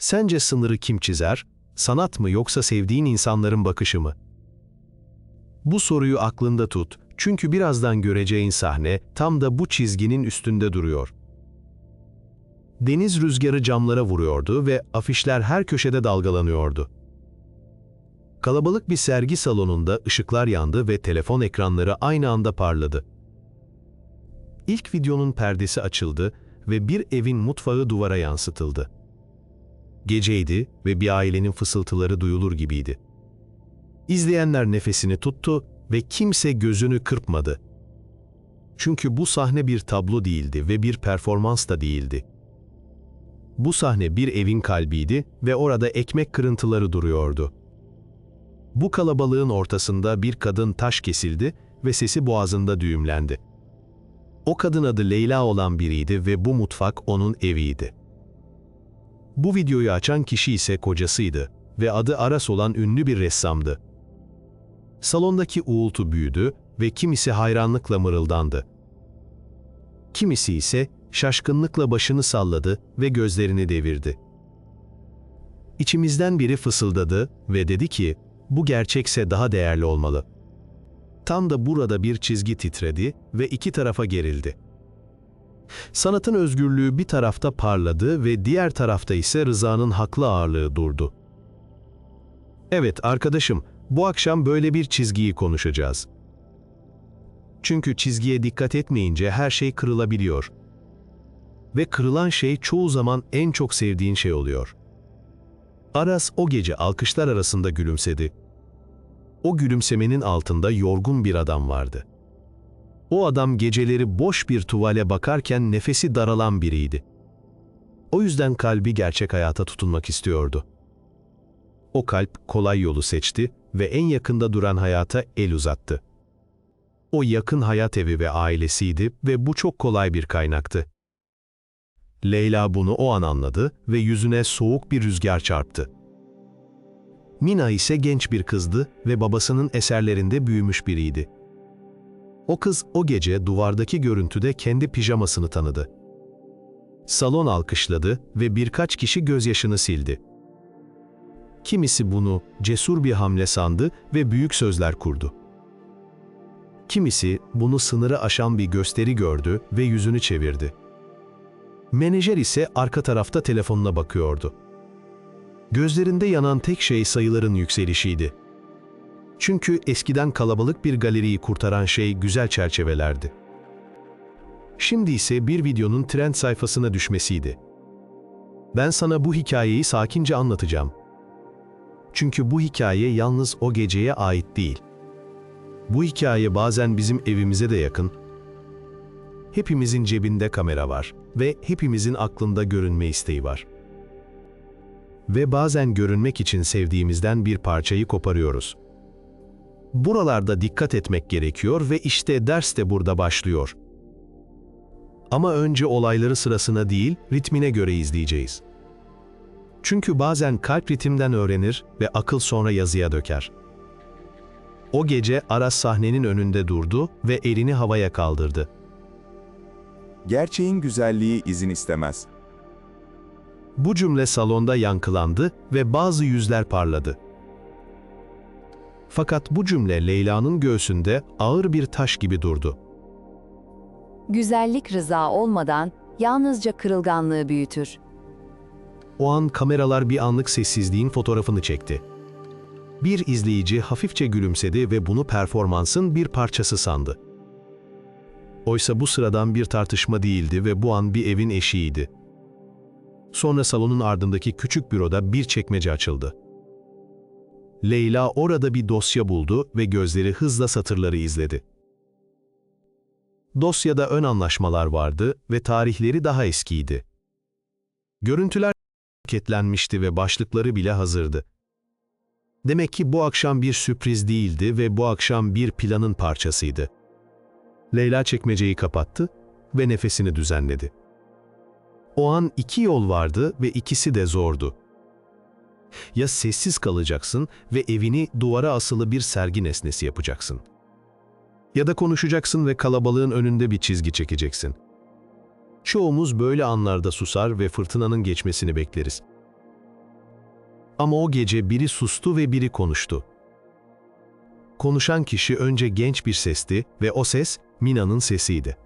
Sence sınırı kim çizer? Sanat mı yoksa sevdiğin insanların bakışı mı? Bu soruyu aklında tut. Çünkü birazdan göreceğin sahne tam da bu çizginin üstünde duruyor. Deniz rüzgarı camlara vuruyordu ve afişler her köşede dalgalanıyordu. Kalabalık bir sergi salonunda ışıklar yandı ve telefon ekranları aynı anda parladı. İlk videonun perdesi açıldı ve bir evin mutfağı duvara yansıtıldı. Geceydi ve bir ailenin fısıltıları duyulur gibiydi. İzleyenler nefesini tuttu ve kimse gözünü kırpmadı. Çünkü bu sahne bir tablo değildi ve bir performans da değildi. Bu sahne bir evin kalbiydi ve orada ekmek kırıntıları duruyordu. Bu kalabalığın ortasında bir kadın taş kesildi ve sesi boğazında düğümlendi. O kadın adı Leyla olan biriydi ve bu mutfak onun eviydi. Bu videoyu açan kişi ise kocasıydı ve adı Aras olan ünlü bir ressamdı. Salondaki uğultu büyüdü ve kimisi hayranlıkla mırıldandı. Kimisi ise şaşkınlıkla başını salladı ve gözlerini devirdi. İçimizden biri fısıldadı ve dedi ki, bu gerçekse daha değerli olmalı. Tam da burada bir çizgi titredi ve iki tarafa gerildi. Sanatın özgürlüğü bir tarafta parladı ve diğer tarafta ise rızanın haklı ağırlığı durdu. Evet arkadaşım, bu akşam böyle bir çizgiyi konuşacağız. Çünkü çizgiye dikkat etmeyince her şey kırılabiliyor. Ve kırılan şey çoğu zaman en çok sevdiğin şey oluyor. Aras o gece alkışlar arasında gülümsedi. O gülümsemenin altında yorgun bir adam vardı. O adam geceleri boş bir tuvale bakarken nefesi daralan biriydi. O yüzden kalbi gerçek hayata tutunmak istiyordu. O kalp kolay yolu seçti ve en yakında duran hayata el uzattı. O yakın hayat evi ve ailesiydi ve bu çok kolay bir kaynaktı. Leyla bunu o an anladı ve yüzüne soğuk bir rüzgar çarptı. Mina ise genç bir kızdı ve babasının eserlerinde büyümüş biriydi. O kız o gece duvardaki görüntüde kendi pijamasını tanıdı. Salon alkışladı ve birkaç kişi gözyaşını sildi. Kimisi bunu cesur bir hamle sandı ve büyük sözler kurdu. Kimisi bunu sınırı aşan bir gösteri gördü ve yüzünü çevirdi. Menajer ise arka tarafta telefonuna bakıyordu. Gözlerinde yanan tek şey sayıların yükselişiydi. Çünkü eskiden kalabalık bir galeriyi kurtaran şey güzel çerçevelerdi. Şimdi ise bir videonun trend sayfasına düşmesiydi. Ben sana bu hikayeyi sakince anlatacağım. Çünkü bu hikaye yalnız o geceye ait değil. Bu hikaye bazen bizim evimize de yakın. Hepimizin cebinde kamera var ve hepimizin aklında görünme isteği var. Ve bazen görünmek için sevdiğimizden bir parçayı koparıyoruz. Buralarda dikkat etmek gerekiyor ve işte ders de burada başlıyor. Ama önce olayları sırasına değil, ritmine göre izleyeceğiz. Çünkü bazen kalp ritimden öğrenir ve akıl sonra yazıya döker. O gece Aras sahnenin önünde durdu ve elini havaya kaldırdı. Gerçeğin güzelliği izin istemez. Bu cümle salonda yankılandı ve bazı yüzler parladı. Fakat bu cümle Leyla'nın göğsünde ağır bir taş gibi durdu. Güzellik rıza olmadan yalnızca kırılganlığı büyütür. O an kameralar bir anlık sessizliğin fotoğrafını çekti. Bir izleyici hafifçe gülümsedi ve bunu performansın bir parçası sandı. Oysa bu sıradan bir tartışma değildi ve bu an bir evin eşiğiydi. Sonra salonun ardındaki küçük büroda bir çekmece açıldı. Leyla orada bir dosya buldu ve gözleri hızla satırları izledi. Dosyada ön anlaşmalar vardı ve tarihleri daha eskiydi. Görüntüler paketlenmişti ve başlıkları bile hazırdı. Demek ki bu akşam bir sürpriz değildi ve bu akşam bir planın parçasıydı. Leyla çekmeceyi kapattı ve nefesini düzenledi. O an iki yol vardı ve ikisi de zordu. Ya sessiz kalacaksın ve evini duvara asılı bir sergi nesnesi yapacaksın. Ya da konuşacaksın ve kalabalığın önünde bir çizgi çekeceksin. Çoğumuz böyle anlarda susar ve fırtınanın geçmesini bekleriz. Ama o gece biri sustu ve biri konuştu. Konuşan kişi önce genç bir sesti ve o ses Mina'nın sesiydi.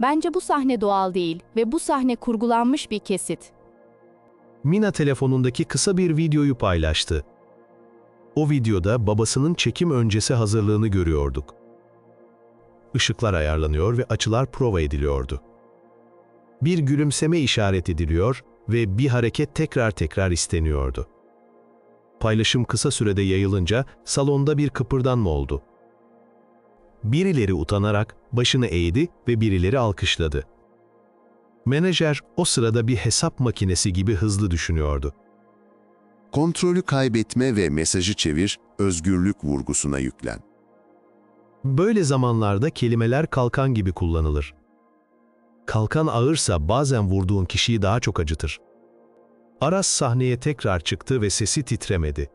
Bence bu sahne doğal değil ve bu sahne kurgulanmış bir kesit. Mina telefonundaki kısa bir videoyu paylaştı. O videoda babasının çekim öncesi hazırlığını görüyorduk. Işıklar ayarlanıyor ve açılar prova ediliyordu. Bir gülümseme işaret ediliyor ve bir hareket tekrar tekrar isteniyordu. Paylaşım kısa sürede yayılınca salonda bir kıpırdanma oldu. Birileri utanarak başını eğdi ve birileri alkışladı. Menajer o sırada bir hesap makinesi gibi hızlı düşünüyordu. Kontrolü kaybetme ve mesajı çevir, özgürlük vurgusuna yüklen. Böyle zamanlarda kelimeler kalkan gibi kullanılır. Kalkan ağırsa bazen vurduğun kişiyi daha çok acıtır. Aras sahneye tekrar çıktı ve sesi titremedi.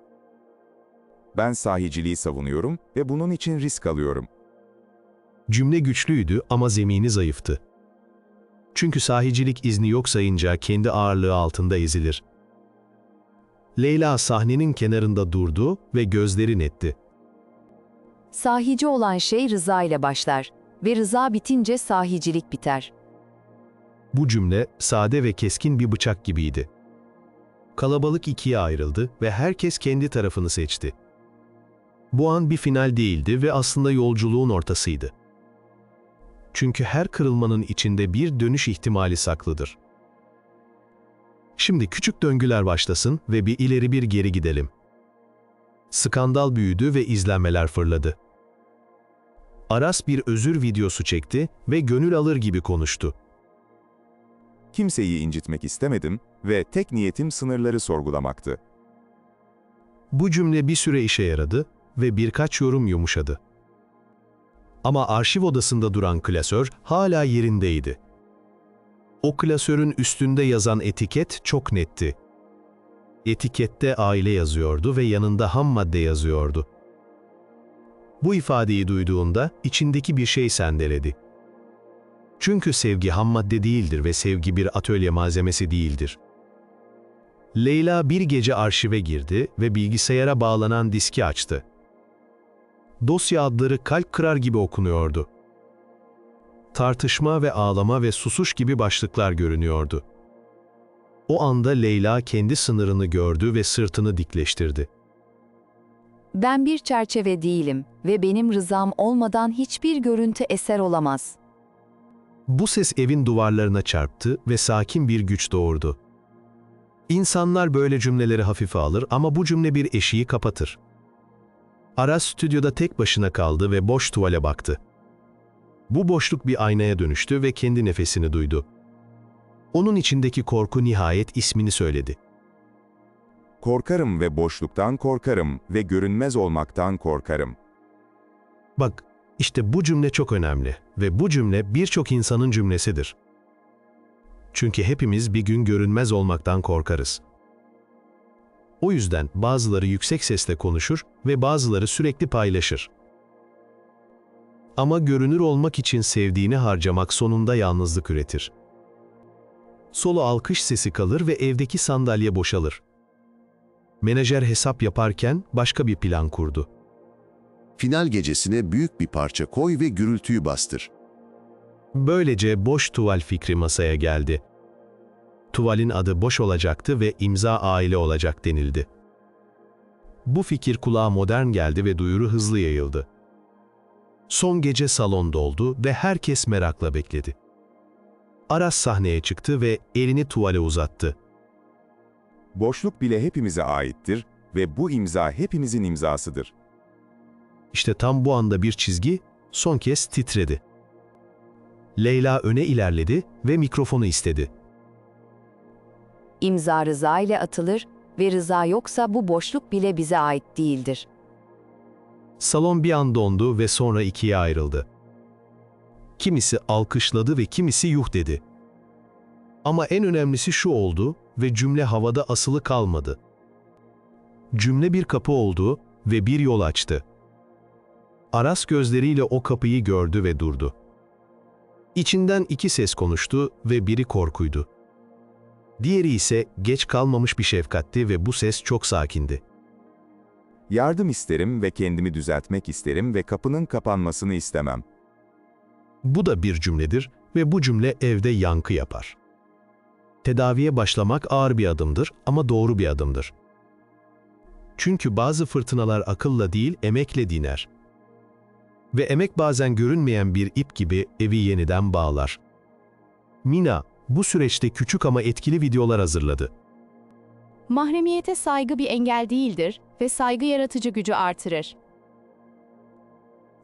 Ben sahiciliği savunuyorum ve bunun için risk alıyorum. Cümle güçlüydü ama zemini zayıftı. Çünkü sahicilik izni yok sayınca kendi ağırlığı altında ezilir. Leyla sahnenin kenarında durdu ve gözleri netti. Sahici olan şey rıza ile başlar ve rıza bitince sahicilik biter. Bu cümle sade ve keskin bir bıçak gibiydi. Kalabalık ikiye ayrıldı ve herkes kendi tarafını seçti. Bu an bir final değildi ve aslında yolculuğun ortasıydı. Çünkü her kırılmanın içinde bir dönüş ihtimali saklıdır. Şimdi küçük döngüler başlasın ve bir ileri bir geri gidelim. Skandal büyüdü ve izlenmeler fırladı. Aras bir özür videosu çekti ve gönül alır gibi konuştu. Kimseyi incitmek istemedim ve tek niyetim sınırları sorgulamaktı. Bu cümle bir süre işe yaradı ve birkaç yorum yumuşadı. Ama arşiv odasında duran klasör hala yerindeydi. O klasörün üstünde yazan etiket çok netti. Etikette aile yazıyordu ve yanında ham madde yazıyordu. Bu ifadeyi duyduğunda içindeki bir şey sendeledi. Çünkü sevgi ham madde değildir ve sevgi bir atölye malzemesi değildir. Leyla bir gece arşive girdi ve bilgisayara bağlanan diski açtı. Dosya adları kalp kırar gibi okunuyordu. Tartışma ve ağlama ve susuş gibi başlıklar görünüyordu. O anda Leyla kendi sınırını gördü ve sırtını dikleştirdi. Ben bir çerçeve değilim ve benim rızam olmadan hiçbir görüntü eser olamaz. Bu ses evin duvarlarına çarptı ve sakin bir güç doğurdu. İnsanlar böyle cümleleri hafife alır ama bu cümle bir eşiği kapatır. Aras stüdyoda tek başına kaldı ve boş tuvale baktı. Bu boşluk bir aynaya dönüştü ve kendi nefesini duydu. Onun içindeki korku nihayet ismini söyledi. Korkarım ve boşluktan korkarım ve görünmez olmaktan korkarım. Bak, işte bu cümle çok önemli ve bu cümle birçok insanın cümlesidir. Çünkü hepimiz bir gün görünmez olmaktan korkarız. O yüzden bazıları yüksek sesle konuşur ve bazıları sürekli paylaşır. Ama görünür olmak için sevdiğini harcamak sonunda yalnızlık üretir. Solo alkış sesi kalır ve evdeki sandalye boşalır. Menajer hesap yaparken başka bir plan kurdu. Final gecesine büyük bir parça koy ve gürültüyü bastır. Böylece boş tuval fikri masaya geldi. Tuvalin adı boş olacaktı ve imza aile olacak denildi. Bu fikir kulağa modern geldi ve duyuru hızlı yayıldı. Son gece salon doldu ve herkes merakla bekledi. Aras sahneye çıktı ve elini tuvale uzattı. Boşluk bile hepimize aittir ve bu imza hepimizin imzasıdır. İşte tam bu anda bir çizgi son kez titredi. Leyla öne ilerledi ve mikrofonu istedi. İmza rıza ile atılır ve rıza yoksa bu boşluk bile bize ait değildir. Salon bir an dondu ve sonra ikiye ayrıldı. Kimisi alkışladı ve kimisi yuh dedi. Ama en önemlisi şu oldu ve cümle havada asılı kalmadı. Cümle bir kapı oldu ve bir yol açtı. Aras gözleriyle o kapıyı gördü ve durdu. İçinden iki ses konuştu ve biri korkuydu. Diğeri ise geç kalmamış bir şefkatti ve bu ses çok sakindi. Yardım isterim ve kendimi düzeltmek isterim ve kapının kapanmasını istemem. Bu da bir cümledir ve bu cümle evde yankı yapar. Tedaviye başlamak ağır bir adımdır ama doğru bir adımdır. Çünkü bazı fırtınalar akılla değil, emekle diner. Ve emek bazen görünmeyen bir ip gibi evi yeniden bağlar. Mina, bu süreçte küçük ama etkili videolar hazırladı. Mahremiyete saygı bir engel değildir ve saygı yaratıcı gücü artırır.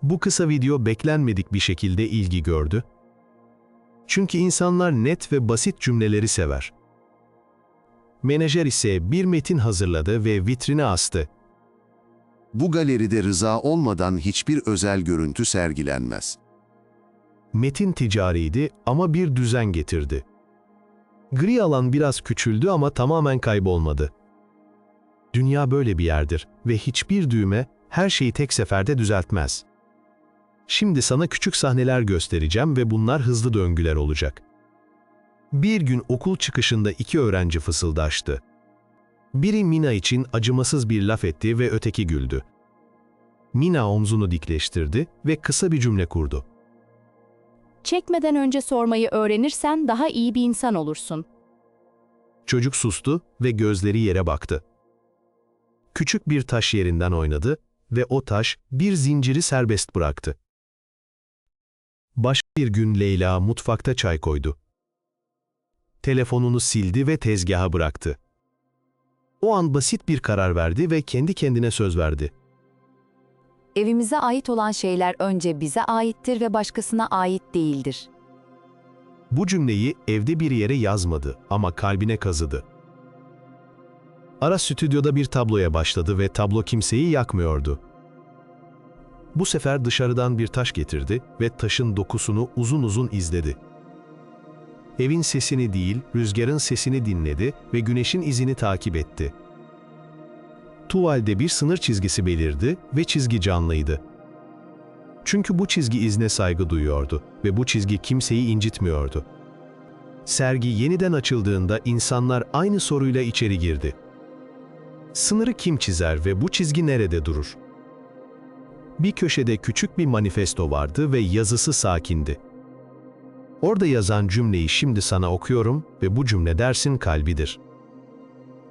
Bu kısa video beklenmedik bir şekilde ilgi gördü. Çünkü insanlar net ve basit cümleleri sever. Menajer ise bir metin hazırladı ve vitrine astı. Bu galeride rıza olmadan hiçbir özel görüntü sergilenmez. Metin ticariydi ama bir düzen getirdi. Gri alan biraz küçüldü ama tamamen kaybolmadı. Dünya böyle bir yerdir ve hiçbir düğme her şeyi tek seferde düzeltmez. Şimdi sana küçük sahneler göstereceğim ve bunlar hızlı döngüler olacak. Bir gün okul çıkışında iki öğrenci fısıldaştı. Biri Mina için acımasız bir laf etti ve öteki güldü. Mina omzunu dikleştirdi ve kısa bir cümle kurdu. Çekmeden önce sormayı öğrenirsen daha iyi bir insan olursun. Çocuk sustu ve gözleri yere baktı. Küçük bir taş yerinden oynadı ve o taş bir zinciri serbest bıraktı. Başka bir gün Leyla mutfakta çay koydu. Telefonunu sildi ve tezgaha bıraktı. O an basit bir karar verdi ve kendi kendine söz verdi. Evimize ait olan şeyler önce bize aittir ve başkasına ait değildir. Bu cümleyi evde bir yere yazmadı ama kalbine kazıdı. Ara stüdyoda bir tabloya başladı ve tablo kimseyi yakmıyordu. Bu sefer dışarıdan bir taş getirdi ve taşın dokusunu uzun uzun izledi. Evin sesini değil, rüzgarın sesini dinledi ve güneşin izini takip etti. Tuvalde bir sınır çizgisi belirdi ve çizgi canlıydı. Çünkü bu çizgi izne saygı duyuyordu ve bu çizgi kimseyi incitmiyordu. Sergi yeniden açıldığında insanlar aynı soruyla içeri girdi. Sınırı kim çizer ve bu çizgi nerede durur? Bir köşede küçük bir manifesto vardı ve yazısı sakindi. Orada yazan cümleyi şimdi sana okuyorum ve bu cümle dersin kalbidir.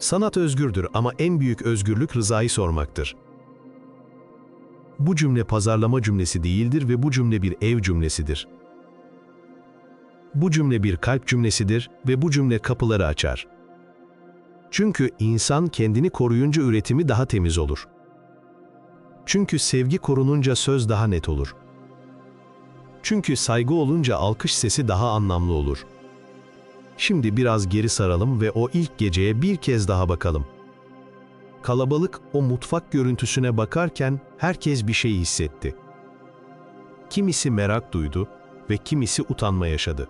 Sanat özgürdür ama en büyük özgürlük rızayı sormaktır. Bu cümle pazarlama cümlesi değildir ve bu cümle bir ev cümlesidir. Bu cümle bir kalp cümlesidir ve bu cümle kapıları açar. Çünkü insan kendini koruyunca üretimi daha temiz olur. Çünkü sevgi korununca söz daha net olur. Çünkü saygı olunca alkış sesi daha anlamlı olur. Şimdi biraz geri saralım ve o ilk geceye bir kez daha bakalım. Kalabalık o mutfak görüntüsüne bakarken herkes bir şey hissetti. Kimisi merak duydu ve kimisi utanma yaşadı.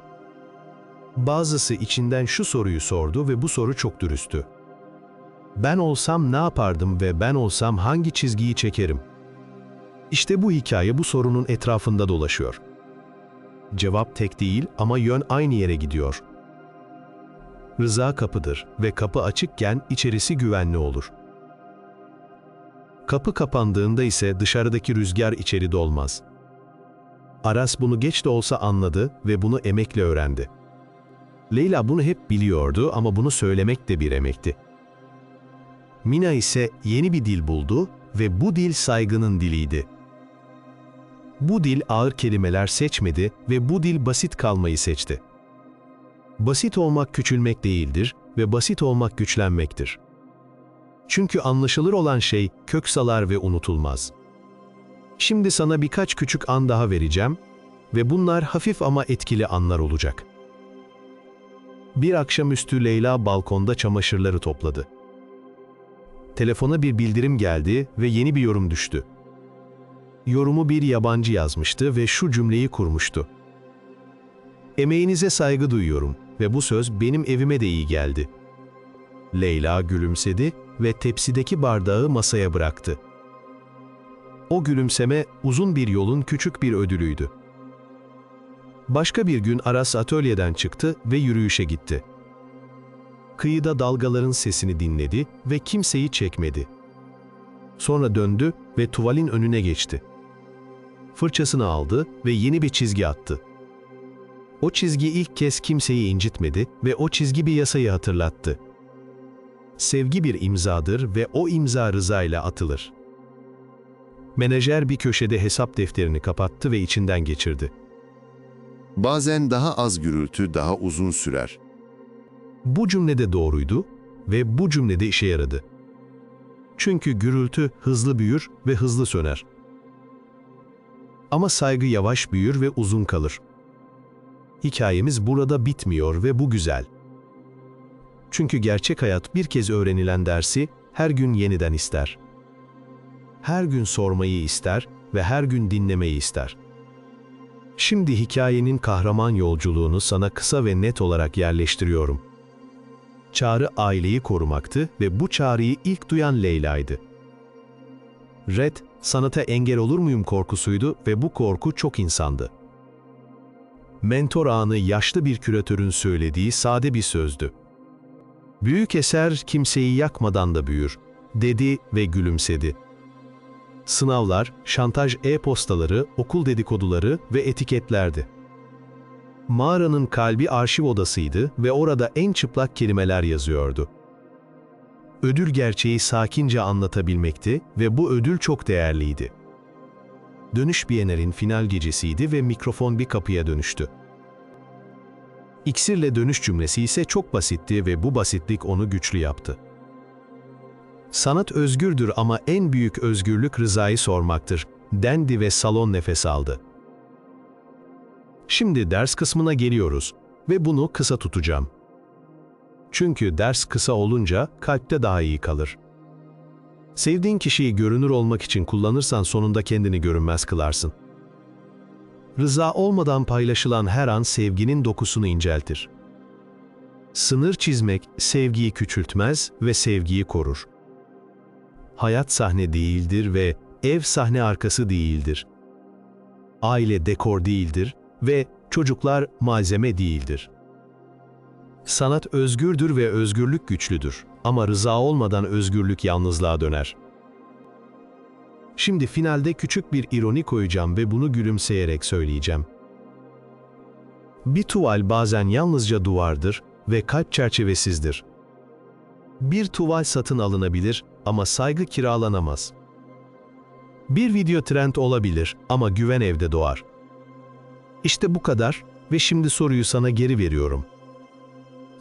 Bazısı içinden şu soruyu sordu ve bu soru çok dürüsttü. Ben olsam ne yapardım ve ben olsam hangi çizgiyi çekerim? İşte bu hikaye bu sorunun etrafında dolaşıyor. Cevap tek değil ama yön aynı yere gidiyor. Rıza kapıdır ve kapı açıkken içerisi güvenli olur. Kapı kapandığında ise dışarıdaki rüzgar içeri dolmaz. Aras bunu geç de olsa anladı ve bunu emekle öğrendi. Leyla bunu hep biliyordu ama bunu söylemek de bir emekti. Mina ise yeni bir dil buldu ve bu dil saygının diliydi. Bu dil ağır kelimeler seçmedi ve bu dil basit kalmayı seçti. Basit olmak küçülmek değildir ve basit olmak güçlenmektir. Çünkü anlaşılır olan şey kök salar ve unutulmaz. Şimdi sana birkaç küçük an daha vereceğim ve bunlar hafif ama etkili anlar olacak. Bir akşamüstü Leyla balkonda çamaşırları topladı. Telefona bir bildirim geldi ve yeni bir yorum düştü. Yorumu bir yabancı yazmıştı ve şu cümleyi kurmuştu. Emeğinize saygı duyuyorum ve bu söz benim evime de iyi geldi. Leyla gülümsedi ve tepsideki bardağı masaya bıraktı. O gülümseme uzun bir yolun küçük bir ödülüydü. Başka bir gün Aras atölyeden çıktı ve yürüyüşe gitti. Kıyıda dalgaların sesini dinledi ve kimseyi çekmedi. Sonra döndü ve tuvalin önüne geçti. Fırçasını aldı ve yeni bir çizgi attı. O çizgi ilk kez kimseyi incitmedi ve o çizgi bir yasayı hatırlattı. Sevgi bir imzadır ve o imza rızayla atılır. Menajer bir köşede hesap defterini kapattı ve içinden geçirdi. Bazen daha az gürültü daha uzun sürer. Bu cümlede doğruydu ve bu cümlede işe yaradı. Çünkü gürültü hızlı büyür ve hızlı söner. Ama saygı yavaş büyür ve uzun kalır. Hikayemiz burada bitmiyor ve bu güzel. Çünkü gerçek hayat bir kez öğrenilen dersi her gün yeniden ister. Her gün sormayı ister ve her gün dinlemeyi ister. Şimdi hikayenin kahraman yolculuğunu sana kısa ve net olarak yerleştiriyorum. Çağrı aileyi korumaktı ve bu çağrıyı ilk duyan Leyla'ydı. Red, sanata engel olur muyum korkusuydu ve bu korku çok insandı. Mentor anı yaşlı bir küratörün söylediği sade bir sözdü. Büyük eser kimseyi yakmadan da büyür, dedi ve gülümsedi. Sınavlar, şantaj e-postaları, okul dedikoduları ve etiketlerdi. Mağaranın kalbi arşiv odasıydı ve orada en çıplak kelimeler yazıyordu. Ödül gerçeği sakince anlatabilmekti ve bu ödül çok değerliydi. Dönüş Biyener'in final gecesiydi ve mikrofon bir kapıya dönüştü. İksirle dönüş cümlesi ise çok basitti ve bu basitlik onu güçlü yaptı. Sanat özgürdür ama en büyük özgürlük rızayı sormaktır, dendi ve salon nefes aldı. Şimdi ders kısmına geliyoruz ve bunu kısa tutacağım. Çünkü ders kısa olunca kalpte daha iyi kalır. Sevdiğin kişiyi görünür olmak için kullanırsan sonunda kendini görünmez kılarsın. Rıza olmadan paylaşılan her an sevginin dokusunu inceltir. Sınır çizmek sevgiyi küçültmez ve sevgiyi korur. Hayat sahne değildir ve ev sahne arkası değildir. Aile dekor değildir ve çocuklar malzeme değildir. Sanat özgürdür ve özgürlük güçlüdür ama rıza olmadan özgürlük yalnızlığa döner. Şimdi finalde küçük bir ironi koyacağım ve bunu gülümseyerek söyleyeceğim. Bir tuval bazen yalnızca duvardır ve kalp çerçevesizdir. Bir tuval satın alınabilir ama saygı kiralanamaz. Bir video trend olabilir ama güven evde doğar. İşte bu kadar ve şimdi soruyu sana geri veriyorum.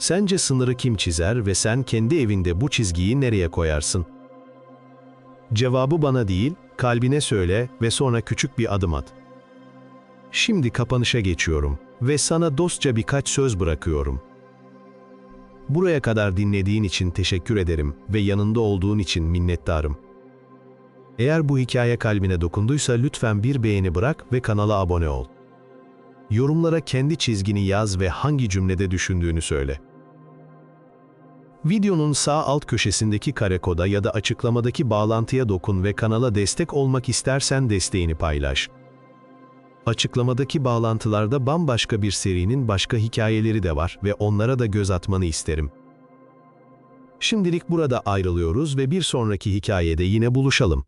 Sence sınırı kim çizer ve sen kendi evinde bu çizgiyi nereye koyarsın? Cevabı bana değil, kalbine söyle ve sonra küçük bir adım at. Şimdi kapanışa geçiyorum ve sana dostça birkaç söz bırakıyorum. Buraya kadar dinlediğin için teşekkür ederim ve yanında olduğun için minnettarım. Eğer bu hikaye kalbine dokunduysa lütfen bir beğeni bırak ve kanala abone ol. Yorumlara kendi çizgini yaz ve hangi cümlede düşündüğünü söyle. Videonun sağ alt köşesindeki kare koda ya da açıklamadaki bağlantıya dokun ve kanala destek olmak istersen desteğini paylaş. Açıklamadaki bağlantılarda bambaşka bir serinin başka hikayeleri de var ve onlara da göz atmanı isterim. Şimdilik burada ayrılıyoruz ve bir sonraki hikayede yine buluşalım.